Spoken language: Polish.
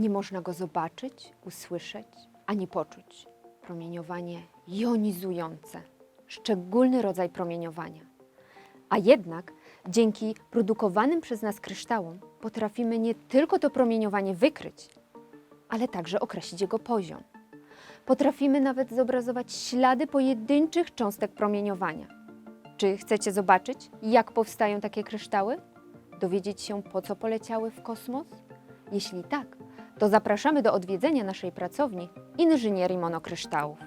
Nie można go zobaczyć, usłyszeć ani poczuć. Promieniowanie jonizujące szczególny rodzaj promieniowania. A jednak dzięki produkowanym przez nas kryształom potrafimy nie tylko to promieniowanie wykryć, ale także określić jego poziom. Potrafimy nawet zobrazować ślady pojedynczych cząstek promieniowania. Czy chcecie zobaczyć, jak powstają takie kryształy? Dowiedzieć się, po co poleciały w kosmos? Jeśli tak, to zapraszamy do odwiedzenia naszej pracowni Inżynierii Monokryształów.